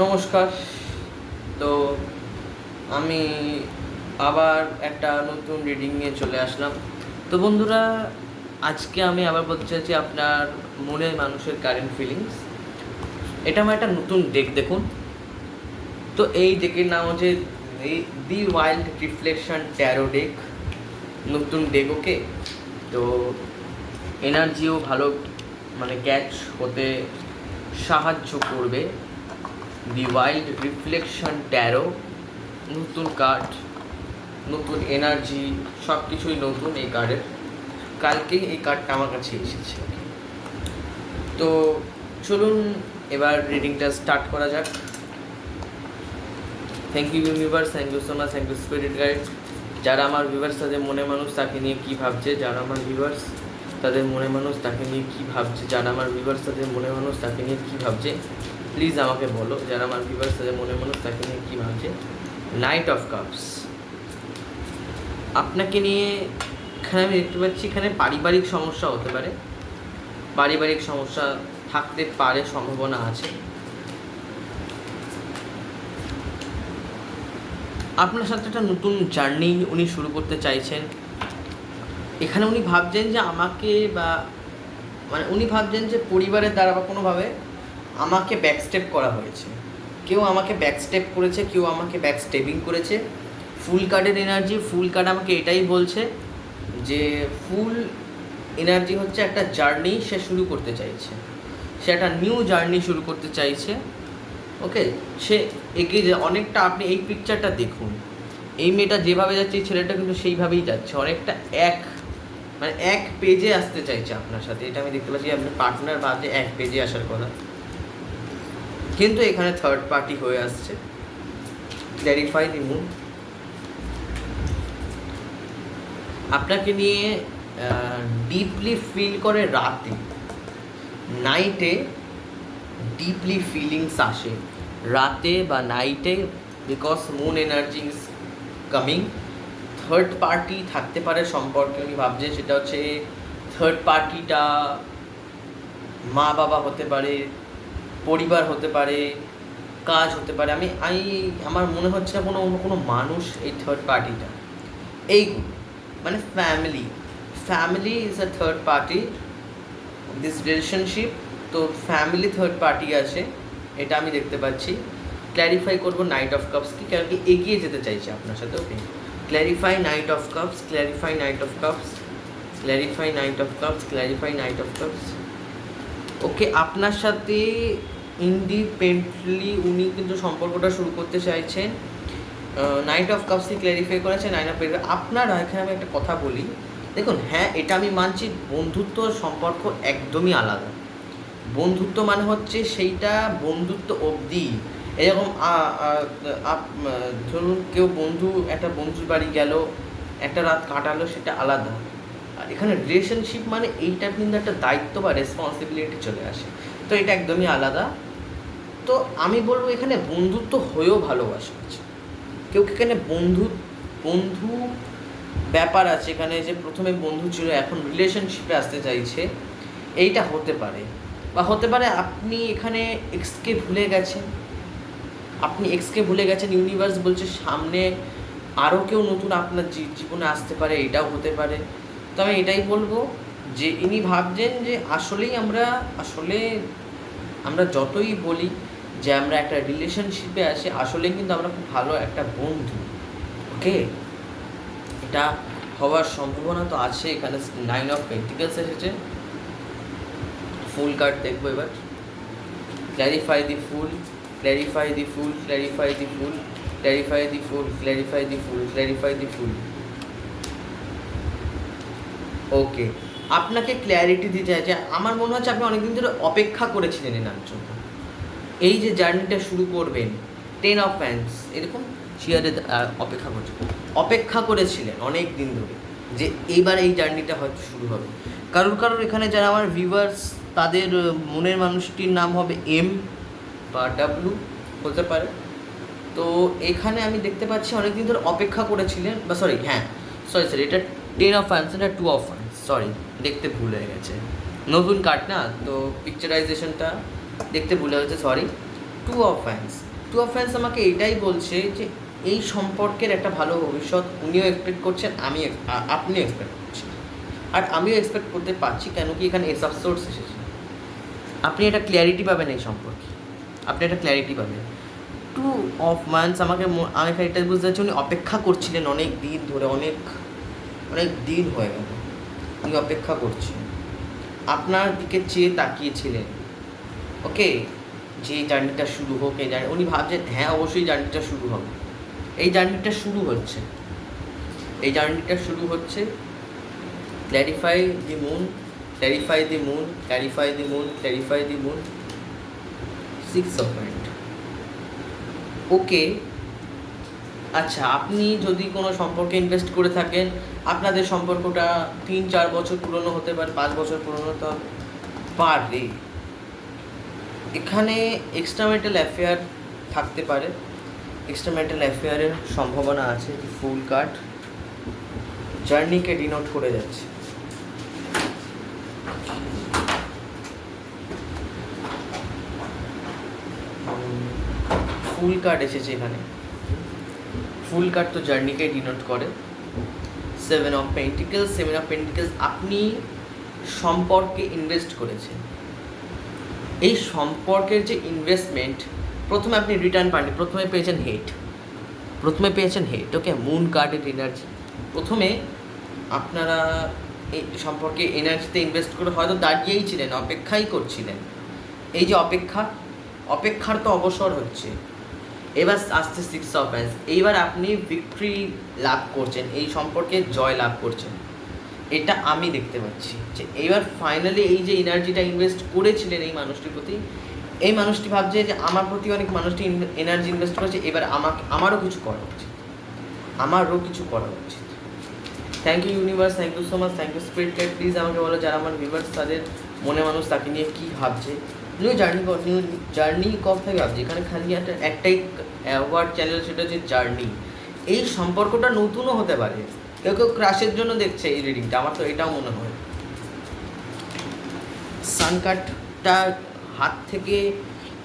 নমস্কার। তো আমি আবার একটা নতুন রিডিং নিয়ে চলে আসলাম। তো বন্ধুরা, আজকে আমি আবার বলতে চাইছি আপনার মনের মানুষের কারেন্ট ফিলিংস এটা আমার একটা নতুন ডেক দেখুন। তো এই ডেকের নাম হচ্ছে the wild reflection tarot deck নতুন ডেক ওকে তো এনার্জিও ভালো মানে ক্যাচ হতে সাহায্য করবে। দি ওয়াইল্ড রিফ্লেকশন ট্যারো নতুন কার্ড নতুন এনার্জি সব কিছুই নতুন এই কার্ডের কালকে এই কার্ডটা আমার কাছে এসেছে তো চলুন এবার রিডিংটা স্টার্ট করা যাক। Thank you universe thank you so much thank you spirit guide যারা আমার ভিউয়ার্স তাদের মনে মানুষ, তাকে নিয়ে কী ভাবছে? যারা আমার ভিউয়ার্স তাদের মনে মানুষ, তাকে নিয়ে কী ভাবছে? যারা আমার ভিউয়ার্স তাদের মনে মানুষ, তাকে নিয়ে কী ভাবছে? প্লিজ আমাকে বলো, যারা আমার ভিউয়ার্স তাদের মনে মানুষ তাকে নিয়ে কী ভাবছে? নাইট অফ কাপস আপনাকে নিয়ে এখানে আমি দেখতে পাচ্ছি, এখানে পারিবারিক সমস্যা হতে পারে। পারিবারিক সমস্যা থাকতে পারে, সম্ভাবনা আছে। আপনার সাথে একটা নতুন জার্নি উনি শুরু করতে চাইছেন। এখানে উনি ভাবছেন যে আমাকে বা মানে উনি ভাবছেন যে পরিবারের দ্বারা বা কোনোভাবে আমাকে ব্যাকস্টেপ করা হয়েছে। কেউ আমাকে ব্যাকস্টেপ করেছে, কেউ আমাকে ব্যাকস্টেপিং করেছে। ফুল কার্ডের এনার্জি ফুল কার্ড আমাকে এটাই বলছে যে ফুল এনার্জি হচ্ছে একটা জার্নি সে শুরু করতে চাইছে। সে একটা নিউ জার্নি শুরু করতে চাইছে। ওকে সে এগিয়ে যে অনেকটা আপনি এই পিকচারটা দেখুন। এই মেয়েটা যেভাবে যাচ্ছে, এই ছেলেটা কিন্তু সেইভাবেই যাচ্ছে। অনেকটা এক মানে এক পেজে আসতে চাইছে আপনার সাথে। এটা আমি দেখতে পাচ্ছি, আপনার পার্টনার ভাবছে এক পেজে আসার কথা। কিন্তু এখানে থার্ড পার্টি হয়ে আসছে। ক্ল্যারিফাই দি মুন আপনাকে নিয়ে ডিপলি ফিল করে রাতে নাইটে ডিপলি ফিলিংস আসে। রাতে বা নাইটে because moon energy is coming third party থাকতে পারে সম্পর্কে উনি ভাবছেন সেটা হচ্ছে থার্ড পার্টিটা মা বাবা হতে পারে পরিবার হতে পারে, কাজ হতে পারে, আমি আমি, আমার মনে হচ্ছে না কোনো অন্য কোনো মানুষ এই থার্ড পার্টিটা এইগুলো মানে family family is a third party this relationship তো ফ্যামিলি থার্ড পার্টি আছে, এটা আমি দেখতে পাচ্ছি। ক্ল্যারিফাই করব নাইট অফ কাপস কি, কারণ কি এগিয়ে যেতে চাইছে আপনার সাথে okay clarify knight of cups clarify knight of cups clarify knight of cups clarify knight of cups okay আপনার সাথে ইন্ডিপেন্ডেন্টলি উনি কিন্তু সম্পর্কটা শুরু করতে চাইছেন। নাইট অফ কাপসকে ক্ল্যারিফাই করেছে নাইট অফ আপনারা এখানে আমি একটা কথা বলি। দেখুন হ্যাঁ এটা আমি মানছি, বন্ধুত্ব সম্পর্ক একদমই আলাদা। বন্ধুত্ব মানে হচ্ছে সেইটা বন্ধুত্ব অবধি। এরকম ধরুন কেউ বন্ধু, একটা বন্ধুর বাড়ি গেল, একটা রাত কাটালো, সেটা আলাদা। আর এখানে রিলেশনশিপ মানে এইটা কিন্তু একটা দায়িত্ব বা রেসপন্সিবিলিটি চলে আসে। তো এটা একদমই আলাদা। তো আমি বলব এখানে বন্ধুত্ব হয়েও ভালোবাসা আছে। কেউ এখানে বন্ধু বন্ধু ব্যাপার আছে? এখানে যে প্রথমে বন্ধু ছিল, এখন রিলেশনশিপে আসতে চাইছে। এইটা হতে পারে। বা হতে পারে আপনি এখানে এক্সকে ভুলে গেছেন। আপনি এক্সকে ভুলে গেছেন ইউনিভার্স বলছে সামনে আরও কেউ নতুন আপনার জীবনে আসতে পারে, এটাও হতে পারে। তো আমি এটাই বলব। যে ইনি ভাবছেন যে আসলেই আমরা, আসলে আমরা যতই বলি যে আমরা একটা রিলেশনশিপে আছি আসলে কিন্তু আমরা খুব ভালো একটা বন্ধু ওকে এটা হওয়ার সম্ভাবনা তো আছে, এখানে নাইন অফ পেন্টিকেলস এসেছে। ফুল কার্ড দেখব এবার। Clarify the fool clarify the fool clarify the fool clarify the fool clarify the fool clarify the fool okay আপনাকে ক্ল্যারিটি দিতে চাই যে আমার মনে হচ্ছে আপনি অনেকদিন ধরে অপেক্ষা করেছিলেন এনার জন্য। এই যে জার্নিটা শুরু করবেন টেন অফ ফ্যান্স এরকম চেয়ারে অপেক্ষা করছে। অপেক্ষা করেছিলেন অনেক দিন ধরে যে এইবার এই জার্নিটা হয়তো শুরু হবে। কারোর কারোর এখানে যারা আমার ভিউয়ার্স তাদের মনের মানুষটির নাম হবে এম বা ডাব্লু হতে পারে। তো এখানে আমি দেখতে পাচ্ছি অনেকদিন ধরে অপেক্ষা করেছিলেন, বা সরি হ্যাঁ সরি সরি এটা টেন অফ ফ্যান্স এটা টু অফ ফ্যান্স সরি দেখতে ভুল হয়ে গেছে। নতুন কার্ড না, তো পিকচারাইজেশনটা দেখতে ভুল হয়েছে sorry to of fans to of fans আমাকে এটাই বলছে যে, এই সম্পর্কের একটা ভালো ভবিষ্যৎ উনিও এক্সপেক্ট করছেন, আমি আপনিও এক্সপেক্ট করছেন। আর আমিও এক্সপেক্ট করতে পারছি, কেন কি এখানে এস অফ সোর্স এসেছে। আপনি একটা ক্লিয়ারিটি পাবেন এই সম্পর্কে। আপনি একটা ক্ল্যারিটি পাবেন। টু অফ মান্থস আমাকে আমি এখানে এটা বুঝতে পারছি, উনি অপেক্ষা করছিলেন অনেক দিন ধরে, অনেক অনেক দিন হয়ে গেল। উনি অপেক্ষা করছেন আপনার দিকে চেয়ে তাকিয়েছিলেন। ওকে, যে জার্নিটা শুরু হোক, এই জার্নি, উনি ভাবছেন হ্যাঁ অবশ্যই জার্নিটা শুরু হবে। এই জার্নিটা শুরু হচ্ছে। এই জার্নিটা শুরু হচ্ছে। Clarify the moon clarify the moon clarify the moon clarify the moon six of okay আচ্ছা আপনি যদি কোনো সম্পর্কে ইনভেস্ট করে থাকেন, আপনাদের সম্পর্কটা তিন, চার বছর পুরনো হতে পারে, পাঁচ বছর পুরনো হতে পারে। এখানে এক্সট্রামেন্টাল অ্যাফেয়ার থাকতে পারে। এক্সট্রামেন্টাল অ্যাফেয়ারের সম্ভাবনা আছে ফুল কার্ড জার্নিকে ডিনোট করে যাচ্ছে। ফুল কার্ড এসেছে এখানে। ফুল কার্ড তো জার্নিকে ডিনোট করে। Seven of pentacles seven of pentacles আপনি সম্পর্কে ইনভেস্ট করেছেন। এই সম্পর্কের যে ইনভেস্টমেন্ট প্রথমে আপনি রিটার্ন পাননি, প্রথমে পেয়েছেন হেট প্রথমে পেয়েছেন হেট ওকে মুন কার্ডের এনার্জি প্রথমে আপনারা এই সম্পর্কে এনার্জিতে ইনভেস্ট করে হয়তো দাঁড়িয়েই ছিলেন, অপেক্ষাই করছিলেন। এই যে অপেক্ষা, অপেক্ষার তো অবসর হচ্ছে। এবার আসছে সিক্স অফ হ্যান্ডস এইবার আপনি ভিক্টরি লাভ করছেন, এই সম্পর্কে জয় লাভ করছেন। এটা আমি দেখতে পাচ্ছি যে এইবার ফাইনালি এই যে এনার্জিটা ইনভেস্ট করেছিলেন এই মানুষটির প্রতি, এই মানুষটি ভাবছে যে আমার প্রতি অনেক মানুষটি এনার্জি ইনভেস্ট করেছে, এবার আমাকে, আমারও কিছু করা উচিত। আমারও কিছু করা উচিত। Thank you universe thank you so much thank you spirit guide please আমাকে বলো যারা আমার ভিউয়ার্স তাদের মনে মানুষ তাকে নিয়ে কী ভাবছে। নিউ জার্নি নিউ জার্নি কব থেকে ভাবছে? এখানে খালি একটা, একটাই ওয়ার্ড চ্যানেল সেটা হচ্ছে জার্নি এই সম্পর্কটা নতুনও হতে পারে। কেউ কেউ ক্রাশের জন্য দেখছে এই রিডিংটা আমার তো এটাও মনে হয়। সান কার্ডটা হাত থেকে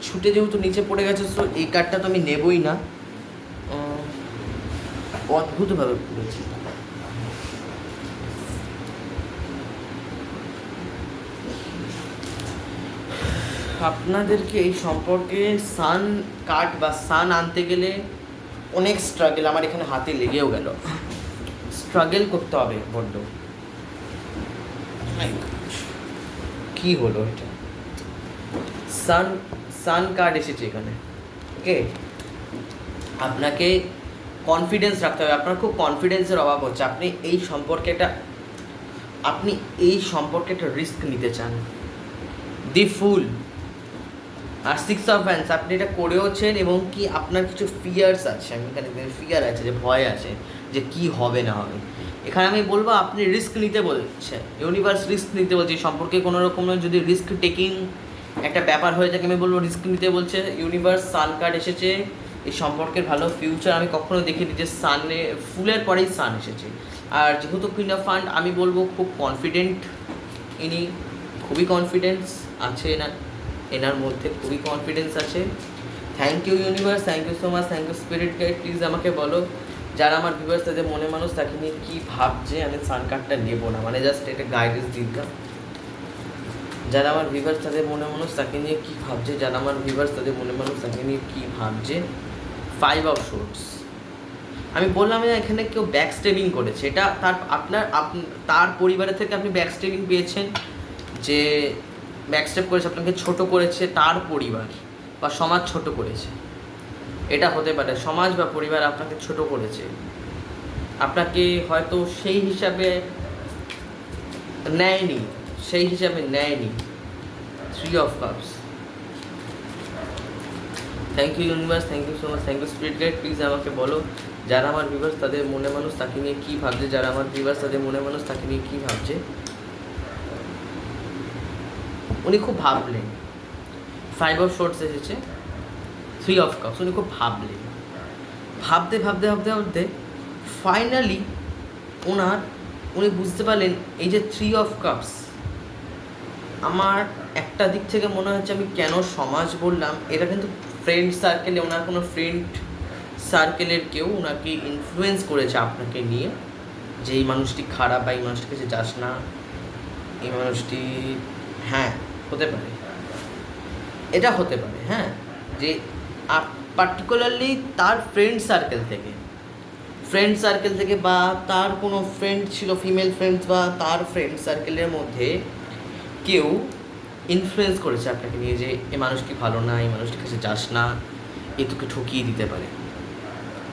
ছুটে যেহেতু নিচে পড়ে গেছে তো এই কার্ডটা তো আমি নেবই না। অদ্ভুতভাবে পড়েছি আপনাদেরকে এই সম্পর্কে সান কার্ড বা সান আনতে গেলে অনেক স্ট্রাগল আমার এখানে হাতে লেগেও গেল। স্ট্রাগল করতে হবে বড্ড। কি হলো এটা? সান সান কার্ড এসেছে এখানে। ওকে? আপনাকে কনফিডেন্স রাখতে হবে। আপনার খুব কনফিডেন্সের অভাব হচ্ছে। আপনি এই সম্পর্কে একটা আপনি এই সম্পর্কে একটা রিস্ক নিতে চান। The fool. R six of hands আপনি এটা করেওছেন এবং কি আপনার কিছু ফিয়ার্স আছে? আমি এখানে ফিয়ার আছে, যে ভয় আছে, যে কি হবে না হবে। এখানে আমি বলব, আপনি রিস্ক নিতে বলছে ইউনিভার্স রিস্ক নিতে বলছে সম্পর্কে কোনো রকমের যদি রিস্ক টেকিং একটা ব্যাপার হয়ে থাকে, আমি বলব রিস্ক নিতে বলছে ইউনিভার্স সান কার্ড এসেছে। এই সম্পর্কের ভালো ফিউচার আমি কখনো দেখিনি, যে সানে ফুলের পরেই সান এসেছে। আর যেহেতু কুইন অফ ফান্ড আমি বলব, খুব কনফিডেন্ট ইনি খুবই কনফিডেন্স আছে এনার এনার মধ্যে খুবই কনফিডেন্স আছে। Thank you universe thank you so much thank you spirit guide please আমাকে বলো, যারা আমার ভিউয়ার্স তাদের মনে মানুষ তাকে নিয়ে কী ভাবছে, আমি সান কার্ডটা নেব না মানে জাস্ট এটা গাইডেন্স দিতাম যারা আমার ভিভার্স তাদের মনে মানুষ তাকে নিয়ে কী ভাবছে, যারা আমার ভিভার্স তাদের মনে মানুষ তাকে নিয়ে কী ভাবছে ফাইভ অফ শোর্টস আমি বললাম যে এখানে কেউ ব্যাক স্টেবিং করেছে, এটা তার আপনার, আপ- তার পরিবারের থেকে আপনি ব্যাক স্টেবিং পেয়েছেন, যে ব্যাকস্টেপ করেছে আপনাকে ছোট করেছে তার পরিবার বা সমাজ ছোট করেছে। এটা হতে পারে, সমাজ বা পরিবার আপনাকে ছোট করেছে। আপনাকে হয়তো সেই হিসাবে নেয়নি, সেই হিসাবে নেয়নি। Three of cups thank you universe thank you so much thank you spirit guide please আমাকে বলো, যারা আমার ভিভার্স তাদের মনে মানুষ তাকে নিয়ে কী ভাবছে? যারা আমার ভিভার্স তাদের মনে মানুষ তাকে নিয়ে কী ভাবছে? উনি খুব ভাবলেন। ফাইভ অফ শর্টস এসেছে থ্রি অফ কাপস উনি খুব ভাবলেন। ভাবতে ভাবতে ভাবতে ভাবতে ফাইনালি ওনার, উনি বুঝতে পারলেন এই যে থ্রি অফ কাপস আমার একটা দিক থেকে মনে হচ্ছে আমি কেন সমাজ বললাম, এটা কিন্তু ফ্রেন্ড সার্কেলে ওনার কোনো ফ্রেন্ড সার্কেলের কেউ ওনাকে ইনফ্লুয়েন্স করেছে আপনাকে নিয়ে, যে এই মানুষটি খারাপ বা এই মানুষটির কাছে যাস না, এই মানুষটি হ্যাঁ হতে পারে। এটা হতে পারে হ্যাঁ? যে পার্টিকুলারলি তার ফ্রেন্ড সার্কেল থেকে। ফ্রেন্ড সার্কেল থেকে বা তার কোনো ফ্রেন্ড ছিল ফিমেল ফ্রেন্ডস বা তার ফ্রেন্ড সার্কেলের মধ্যে কেউ ইনফ্লুয়েন্স করেছে আপনাকে নিয়ে যে, এ মানুষটি ভালো না, এই মানুষটির কাছে যাস না, এ তোকে ঠকিয়ে দিতে পারে।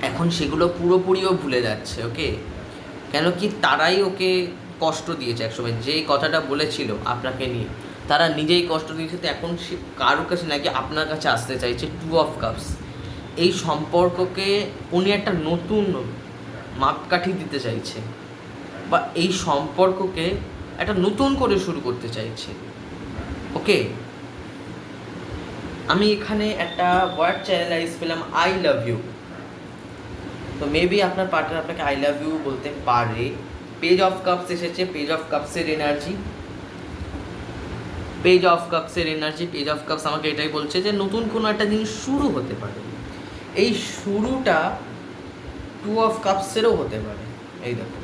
এখন সেগুলো পুরোপুরিও ভুলে যাচ্ছে, ওকে? কেন কি তারাই ওকে কষ্ট দিয়েছে একসময়। যেই কথাটা বলেছিল আপনাকে নিয়ে। তারা নিজেই কষ্ট দিয়েছে তো এখন সে কারোর কাছে নাকি আপনার কাছে আসতে চাইছে? টু অফ কাপস এই সম্পর্ককে উনি একটা নতুন মাপকাঠি দিতে চাইছে বা এই সম্পর্ককে একটা নতুন করে শুরু করতে চাইছে। ওকে আমি এখানে একটা ওয়ার্ড চ্যানেলাইজ পেলাম আই লাভ ইউ তো মেবি আপনার পার্টনার আপনাকে আই লাভ ইউ বলতে পারে। পেজ অফ কাপস এসেছে পেজ অফ কাপসের এনার্জি পেজ অফ কাপসের এনার্জি পেজ অফ কাপস আমাকে এটাই বলছে যে নতুন কোনো একটা জিনিস শুরু হতে পারে। এই শুরুটা টু অফ কাপসেরও হতে পারে। এই দেখো।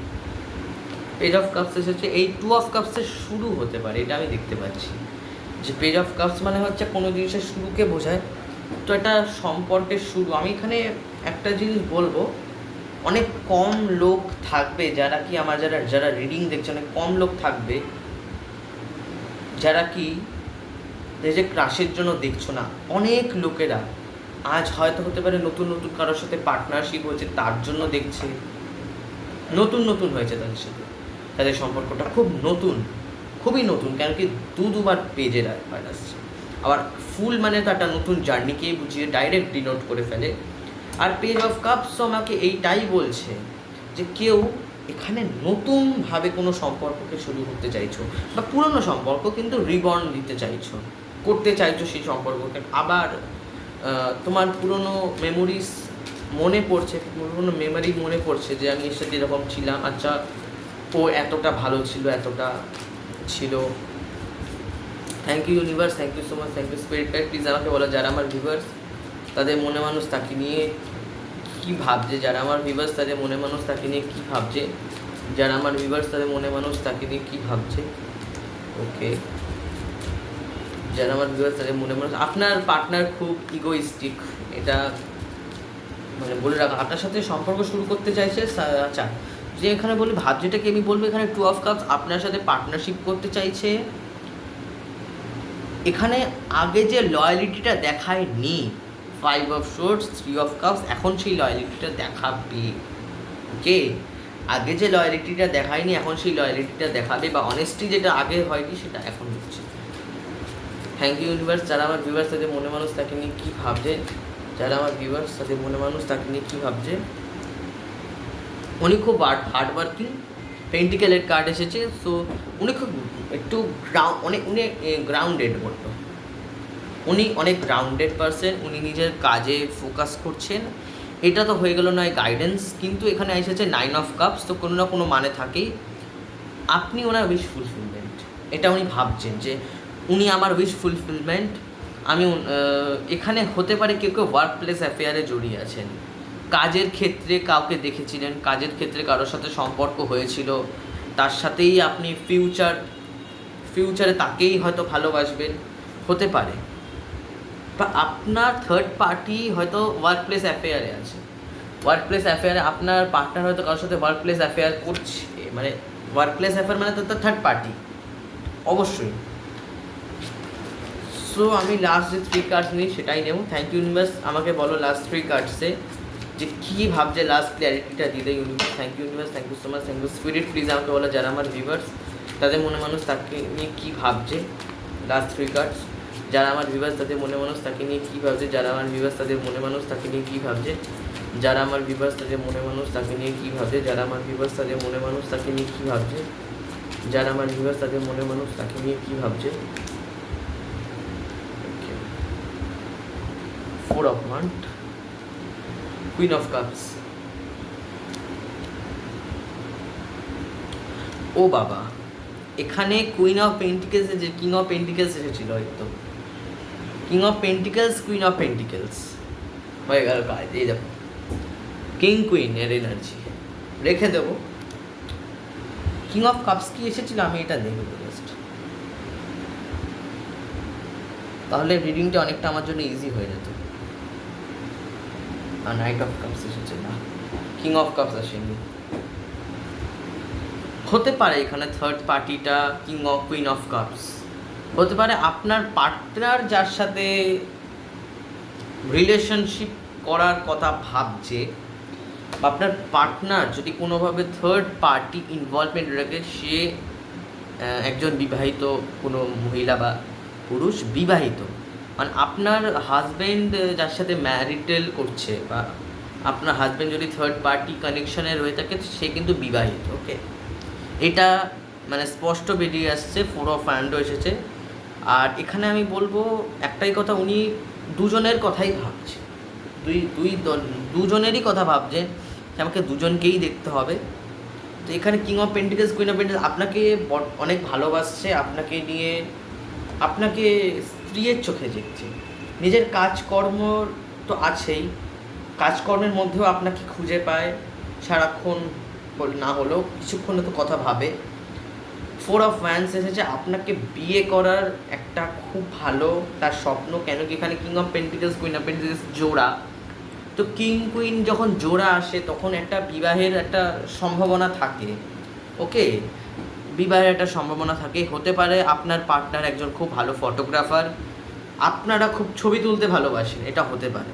পেজ অফ কাপস এসেছে, এই টু অফ কাপসের শুরু হতে পারে, এটা আমি দেখতে পাচ্ছি। যে পেজ অফ কাপস মানে হচ্ছে কোনো জিনিসের শুরুকে বোঝায়। তো একটা সম্পর্কের শুরু। আমি এখানে একটা জিনিস বলব, অনেক কম লোক থাকবে যারা কি আমার যারা যারা রিডিং দেখছে, অনেক কম লোক থাকবে যারা কি এই যে ক্রাশের জন্য দেখছ না, অনেক লোকেরা আজ হয়তো হতে পারে নতুন নতুন কারোর সাথে পার্টনারশিপ হয়েছে, তার জন্য দেখছে, নতুন নতুন হয়েছে তাদের সাথে। তাদের সম্পর্কটা খুব নতুন, খুবই নতুন, কেন কি দু, দুবার পেজের অ্যাড আসছে। আবার ফুল মানে তো একটা নতুন জার্নিকেই বুঝিয়ে ডাইরেক্ট ডিনোট করে ফেলে। আর পেজ অফ কাপস আমাকে এইটাই বলছে যে কেউ এখানে নতুনভাবে কোনো সম্পর্ককে শুরু করতে চাইছো বা পুরনো সম্পর্ক কিন্তু রিবর্ন দিতে চাইছো, করতে চাইছো সেই সম্পর্ককে। আবার তোমার পুরনো মেমোরিজ মনে পড়ছে, পুরনো মেমোরি মনে পড়ছে যে আমি এর সাথে এরকম ছিলাম আচ্ছা ও এতটা ভালো ছিল, এতটা ছিল। Thank you universe thank you so much thank you spirit guide please আমাকে বলো, যারা আমার ভিউয়ার্স তাদের মনে মানুষ তাকে নিয়ে কী ভাবছে? যারা আমার ভিউয়ার্স তাদের মনে মানুষ তাকে নিয়ে কী ভাবছে? যারা আমার ভিউয়ার্স তাদের মনে মানুষ তাকে নিয়ে কী ভাবছে? ওকে যারা আমার ভিউয়ার্স তাদের মনে মানুষ, আপনার পার্টনার খুব ইগোইস্টিক এটা মানে বলে রাখা, আপনার সাথে সম্পর্ক শুরু করতে চাইছে আচ্ছা যে এখানে বলি ভাব যেটাকে আমি বলব এখানে টু অফ কাপস আপনার সাথে পার্টনারশিপ করতে চাইছে। এখানে আগে যে লয়ালিটিটা দেখায়নি five of swords three of cups এখন সেই লয়ালিটিটা দেখাবে। ওকে আগে যে লয়ালিটিটা দেখায়নি, এখন সেই লয়ালিটিটা দেখাবে বা অনেস্টি যেটা আগে হয়নি, সেটা এখন হচ্ছে। থ্যাংক ইউ ইউনিভার্স যারা আমার ভিউয়ার্স তাদের মনে মানুষ তাকে নিয়ে কী ভাবছে? যারা আমার ভিউয়ার্স তাদের মনে মানুষ তাকে নিয়ে কী ভাবছে? উনি খুব হার্ড হার্ড ওয়ার্কিং পেন্টিক্যালের কার্ড এসেছে সো উনি খুব একটু গ্রাউন্ড অনেক উনি গ্রাউন্ডেড বলতো উনি অনেক গ্রাউন্ডেড পারসন উনি নিজের কাজে ফোকাস করছেন। এটা তো হয়ে গেল নয় গাইডেন্স কিন্তু এখানে এসেছে নাইন অফ কাপস তো কোনো না কোনো মানে থাকেই। আপনি ওনার উইশ ফুলফিলমেন্ট এটা উনি ভাবছেন যে উনি আমার উইশ ফুলফিলমেন্ট আমি এখানে হতে পারে কেউ কেউ ওয়ার্ক প্লেস অ্যাফেয়ারে জড়িয়ে আছেন। কাজের ক্ষেত্রে কাউকে দেখেছিলেন, কাজের ক্ষেত্রে কারোর সাথে সম্পর্ক হয়েছিল, তার সাথেই আপনি ফিউচার ফিউচারে তাকেই হয়তো ভালোবাসবেন। হতে পারে। বা আপনার থার্ড পার্টি হয়তো ওয়ার্ক প্লেস অ্যাফেয়ারে আছে। ওয়ার্ক প্লেস অ্যাফেয়ারে আপনার পার্টনার হয়তো কারোর সাথে ওয়ার্ক প্লেস অ্যাফেয়ার করছে মানে ওয়ার্ক প্লেস অ্যাফেয়ার মানে তো তার থার্ড পার্টি অবশ্যই। সো আমি লাস্ট যে থ্রি কার্ডস নিই, সেটাই নেব। থ্যাংক ইউ ইউনিভার্স আমাকে বলো লাস্ট থ্রি কার্ডসে যে কী ভাবছে লাস্ট ক্ল্যারিটিটা দিলে universe thank you universe thank you so much thank you spirit please আমাকে বলো যারা আমার ভিভার্স তাদের মনে মানুষ তাকে নিয়ে কী ভাবছে লাস্ট থ্রি কার্ডস যারা আমার ভিভার্স তাদের মনে মানুষ, তাকে নিয়ে কী ভাবছে? যারা আমার ভিভার্স তাদের মনে মানুষ, তাকে নিয়ে কী ভাবছে? যারা আমার ভিভার্স তাদের মনে মানুষ, তাকে নিয়ে কী ভাবছে? যারা আমার ভিভার্স তাদের মনে মানুষ, তাকে নিয়ে কী ভাবছে? যারা আমার ভিভার্স তাদের মনে মানুষ, তাকে নিয়ে কী ভাবছে? Four of wands queen of cups ও বাবা, এখানে কুইন অফ পেন্টিকেলস যে কিং অফ পেন্টিকেলস এসেছিল হয়তো king of pentacles queen of pentacles হয়ে গেল কাজ এই দেখো। কিং কুইন এর এনার্জি রেখে দেবো। কিং অফ কাপস কি এসেছিল? আমি এটা দেখব জাস্ট তাহলে রিডিংটা অনেকটা আমার জন্য ইজি হয়ে যেত। আর নাইট অফ কাপস এসেছে না। কিং অফ কাপস আসেনি। হতে পারে এখানে থার্ড পার্টিটা king of queen of cups হতে পারে আপনার পার্টনার যার সাথে রিলেশনশিপ করার কথা ভাবছে বা আপনার পার্টনার যদি কোনোভাবে থার্ড পার্টি ইনভলভমেন্ট রাখে সে একজন বিবাহিত কোনো মহিলা বা পুরুষ বিবাহিত। মানে আপনার হাজব্যান্ড যার সাথে ম্যারিটেল করছে বা আপনার হাজব্যান্ড যদি থার্ড পার্টি কানেকশনের হয়ে থাকে, সে কিন্তু বিবাহিত ওকে এটা মানে স্পষ্ট বেরিয়ে আসছে ফোর অফ ফ্যান্ডো এসেছে। আর এখানে আমি বলব একটাই কথা, উনি দুজনের কথাই ভাবছে। দুই দুই দুজনেরই কথা ভাবছেন আমাকে দুজনকেই দেখতে হবে। তো এখানে king of pentacles queen of pentacles আপনাকে অনেক ভালোবাসছে, আপনাকে নিয়ে, আপনাকে স্ত্রীর চোখে দেখছে। নিজের কাজকর্ম তো আছেই, কাজকর্মের মধ্যেও আপনাকে খুঁজে পায়, সারাক্ষণ না হলেও কিছুক্ষণ তো কথা ভাবে। ফোর অফ ফ্যান্স এসেছে। আপনাকে বিয়ে করার একটা খুব ভালো তার স্বপ্ন, কেন কি এখানে king of pentacles queen of pentacles জোড়া। তো কিং কুইন যখন জোড়া আসে, তখন একটা বিবাহের একটা সম্ভাবনা থাকে। ওকে বিবাহের একটা সম্ভাবনা থাকে। হতে পারে আপনার পার্টনার একজন খুব ভালো ফটোগ্রাফার আপনারা খুব ছবি তুলতে ভালোবাসেন, এটা হতে পারে।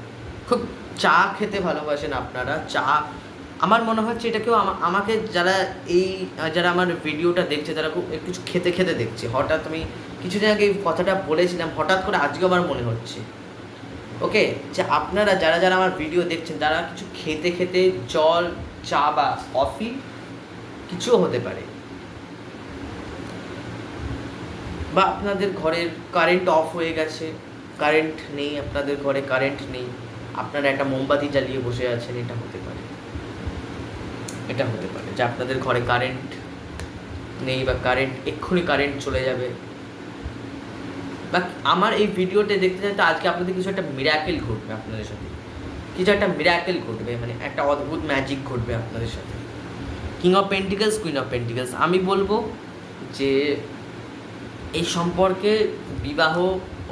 খুব চা খেতে ভালোবাসেন আপনারা। চা আমার মনে হচ্ছে এটা কেউ আমাকে যারা এই, যারা আমার ভিডিওটা দেখছে, তারা খুব কিছু খেতে খেতে দেখছে। হঠাৎ আমি কিছুদিন আগে এই কথাটা বলেছিলাম, হঠাৎ করে আজকে আমার মনে হচ্ছে। ওকে? যে আপনারা যারা যারা আমার ভিডিও দেখছেন, তারা কিছু খেতে খেতে জল, চা বা কফি কিছুও হতে পারে। বা আপনাদের ঘরের কারেন্ট অফ হয়ে গেছে কারেন্ট নেই আপনাদের ঘরে কারেন্ট নেই। আপনারা একটা মোমবাতি জ্বালিয়ে বসে আছেন, এটা হতে পারে। এটা হতে পারে যে আপনাদের ঘরে কারেন্ট নেই বা কারেন্ট এক্ষুনি কারেন্ট চলে যাবে। বা আমার এই ভিডিওটা দেখতে চাইতে আজকে আপনাদের কিছু একটা মিরাকেল ঘটবে আপনাদের সাথে। কিছু একটা মিরাকেল ঘটবে মানে একটা অদ্ভুত ম্যাজিক ঘটবে আপনাদের সাথে। King of pentacles queen of pentacles আমি বলব যে এই সম্পর্কে বিবাহ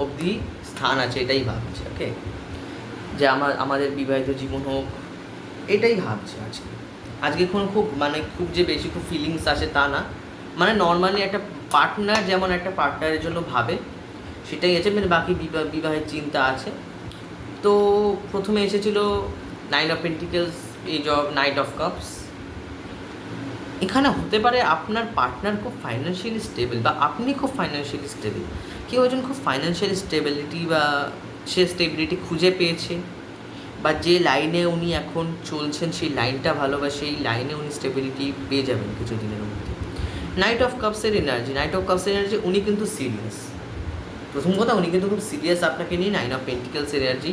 অবধি স্থান আছে, এটাই ভাবছে ওকে যে আমার, আমাদের বিবাহিত জীবন হোক, এটাই ভাবছে আজকে। আজকে কোনো খুব মানে খুব যে বেশি খুব ফিলিংস আসে তা না। মানে নর্মালি একটা পার্টনার যেমন একটা পার্টনারের জন্য ভাবে, সেটাই আছে মানে বাকি বিবাহ, বিবাহের চিন্তা আছে। তো প্রথমে এসেছিল nine of pentacles ace of knight of cups এখানে হতে পারে আপনার পার্টনার খুব ফাইন্যান্সিয়ালি স্টেবল বা আপনি খুব ফাইন্যান্সিয়ালি স্টেবল কেউ একজন খুব ফাইন্যান্সিয়ালি স্টেবিলিটি বা সে স্টেবিলিটি খুঁজে পেয়েছে। বা যে লাইনে উনি এখন চলছেন, সেই লাইনটা ভালো বা সেই লাইনে উনি স্টেবিলিটি পেয়ে যাবেন কিছু দিনের মধ্যে। নাইট অফ কাপসের এনার্জি নাইট অফ কাপসের এনার্জি উনি কিন্তু সিরিয়াস প্রথম কথা, উনি কিন্তু খুব সিরিয়াস আপনাকে নিয়ে nine of pentacles energy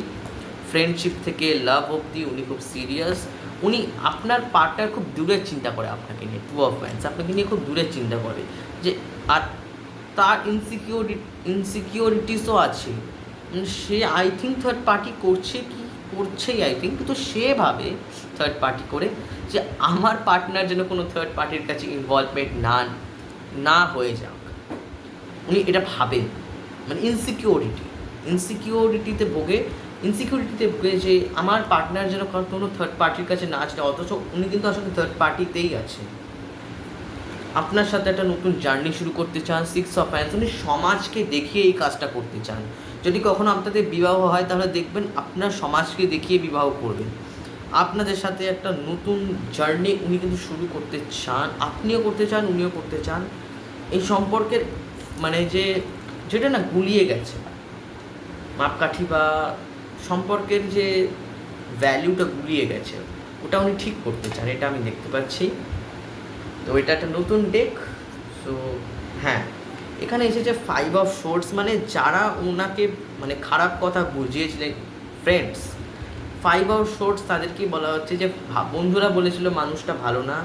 friendship থেকে লাভ অবধি উনি খুব সিরিয়াস উনি আপনার পার্টনার খুব দূরের চিন্তা করে আপনাকে নিয়ে টু অফ ফ্যান্স আপনাকে নিয়ে খুব দূরের চিন্তা করে যে, আর তার ইনসিকিউরিটি ইনসিকিউরিটিসও আছে। সে আই থিঙ্ক থার্ড পার্টি করছে কি করছেই আই থিঙ্ক কিন্তু সে ভাবে থার্ড পার্টি করে যে আমার পার্টনার যেন কোনো থার্ড পার্টির কাছে ইনভলভমেন্ট না না হয়ে যাক। উনি এটা ভাবেন। মানে ইনসিকিউরিটি ইনসিকিউরিটিতে ভোগে ইনসিকিউরিটিতে ভোগে যে আমার পার্টনার যেন কোনো থার্ড পার্টির কাছে না আসলে অথচ উনি কিন্তু আসলে থার্ড পার্টিতেই আছে আপনার সাথে একটা নতুন জার্নি শুরু করতে চান সিক্স অফ হ্যান্ডস উনি সমাজকে দেখিয়ে এই কাজটা করতে চান। যদি কখনো আপনাদের বিবাহ হয়, তাহলে দেখবেন আপনার সমাজকে দেখিয়ে বিবাহ করবেন। আপনাদের সাথে একটা নতুন জার্নি উনি কিন্তু শুরু করতে চান, আপনিও করতে চান, উনিও করতে চান। এই সম্পর্কের মানে যে, যেটা না গুলিয়ে গেছে। মাপকাঠি বা সম্পর্কের যে ভ্যালুটা গুলিয়ে গেছে, ওটা উনি ঠিক করতে চান, এটা আমি দেখতে পাচ্ছি। তো এটা একটা নতুন ডেক সো হ্যাঁ। এখানে এসেছে ফাইভ অফ শোর্টস মানে যারা ওনাকে মানে খারাপ কথা বুঝিয়েছিলেন ফ্রেন্ডস ফাইভ অফ শোর্টস তাদেরকেই বলা হচ্ছে যে বন্ধুরা বলেছিল মানুষটা ভালো না,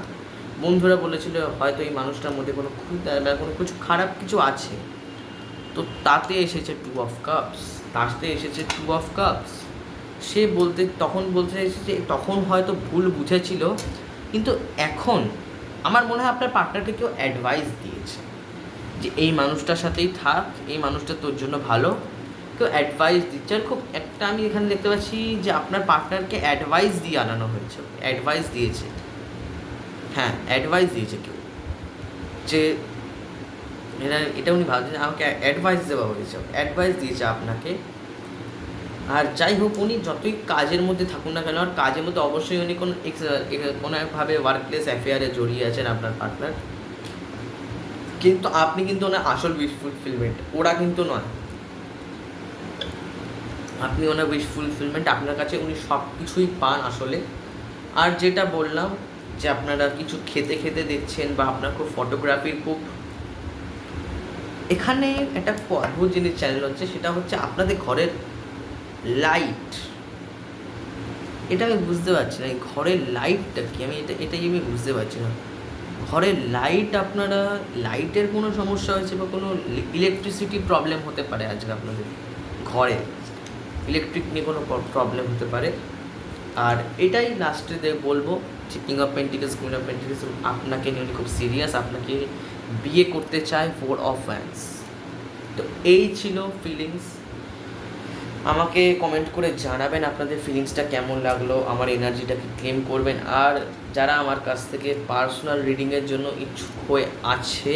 বন্ধুরা বলেছিল হয়তো এই মানুষটার মধ্যে কোনো কোনো কিছু খারাপ কিছু আছে। তো তাতে এসেছে টু অফ কাপস সাথে এসেছে টু অফ কাপস সে বলতে, তখন বলতে যে তখন হয়তো ভুল বুঝেছিল, কিন্তু এখন আমার মনে হয় আপনার পার্টনারকে কেউ অ্যাডভাইস দিয়েছে যে এই মানুষটার সাথেই থাক, এই মানুষটা তোর জন্য ভালো। কেউ অ্যাডভাইস দিচ্ছে। আর খুব একটা আমি এখানে দেখতে পাচ্ছি যে আপনার পার্টনারকে অ্যাডভাইস দিয়ে আনানো হয়েছে। অ্যাডভাইস দিয়েছে। হ্যাঁ অ্যাডভাইস দিয়েছে কেউ। যে এটা উনি ভাবছেন আমাকে অ্যাডভাইস দেওয়া হয়েছে। অ্যাডভাইস দিয়েছে আপনাকে। আর যাই হোক, উনি যতই কাজের মধ্যে থাকুন না কেন, আর কাজের মধ্যে অবশ্যই উনি কোনো কোনো একভাবে ওয়ার্ক প্লেস অ্যাফেয়ারে জড়িয়ে আছেন আপনার পার্টনার কিন্তু আপনি কিন্তু ওনার আসল উইশ ফুলফিলমেন্ট ওরা কিন্তু নয়। আপনি ওনার উইশ ফুলফিলমেন্ট আপনার কাছে উনি সব কিছুই পান আসলে। আর যেটা বললাম যে আপনারা কিছু খেতে খেতে দেখছেন বা আপনার খুব ফটোগ্রাফির খুব এখানে একটা অদ্ভুত জিনিস চ্যানেল হচ্ছে, সেটা হচ্ছে আপনাদের ঘরের লাইট এটা আমি বুঝতে পারছি না ঘরের লাইটটা কি? আমি এটা এটাই আমি বুঝতে পারছি না? ঘরের লাইট আপনারা লাইটের কোনো সমস্যা হয়েছে বা কোনো ইলেকট্রিসিটি প্রবলেম হতে পারে আজকে আপনাদের? ঘরে ইলেকট্রিক নিয়ে কোনো প্রবলেম হতে পারে? আর এটাই লাস্টে দিয়ে বলব, যে king of pentacles queen of pentacles আপনাকে নিয়ে খুব সিরিয়াস আপনাকে বিয়ে করতে চায় ফোর অফ ফ্যান্স তো এই ছিল ফিলিংস আমাকে কমেন্ট করে জানাবেন আপনাদের ফিলিংসটা কেমন লাগল, আমার এনার্জিটাকে ক্লেম করবেন, আর যারা আমার কাছ থেকে পার্সোনাল রিডিংয়ের জন্য ইচ্ছুক হয়ে আছে,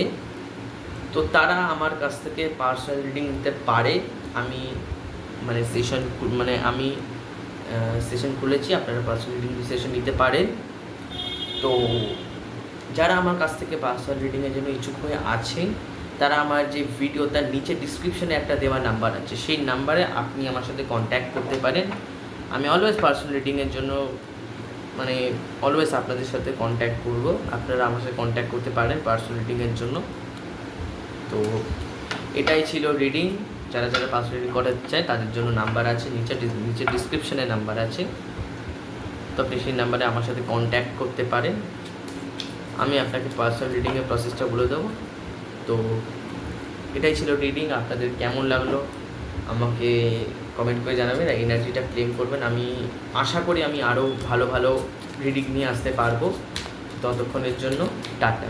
তো তারা আমার কাছ থেকে পার্সোনাল রিডিং নিতে পারে। আমি মানে সেশন মানে আমি সেশন খুলেছি, আপনারা পার্সোনাল রিডিং সেশন নিতে পারেন। তো যারা আমার কাছ থেকে পার্সোনাল রিডিংয়ের জন্য ইচ্ছুক হয়ে আছেন তারা আমার যে ভিডিও তার নিচে ডিসক্রিপশনে একটা দেওয়া নাম্বার আছে। সেই নাম্বারে আপনি আমার সাথে কন্ট্যাক্ট করতে পারেন। আমি অলওয়েজ পার্সোনাল রিডিংয়ের জন্য মানে অলওয়েজ আপনাদের সাথে কন্ট্যাক্ট করব। আপনারা আমার সাথে কন্ট্যাক্ট করতে পারেন পার্সোনাল রিডিংয়ের জন্য। তো এটাই ছিল রিডিং যারা যারা পার্সোনাল রিডিং করাতে চায়, তাদের জন্য নাম্বার আছে। নিচে নিচে ডিসক্রিপশনে নাম্বার আছে। তো আপনি সেই নাম্বারে আমার সাথে কন্ট্যাক্ট করতে পারেন। আমি আপনাকে পার্সোনাল রিডিংয়ের প্রসেসটা বলে দেবো। তো এটাই ছিল রিডিং আপনাদের কেমন লাগল? আমাকে কমেন্ট করে জানাবেন আর এনার্জিটা ক্লেম করবেন। আমি আশা করি আমি আরও ভালো ভালো রিডিং নিয়ে আসতে পারব। ততক্ষণের জন্য টাটা।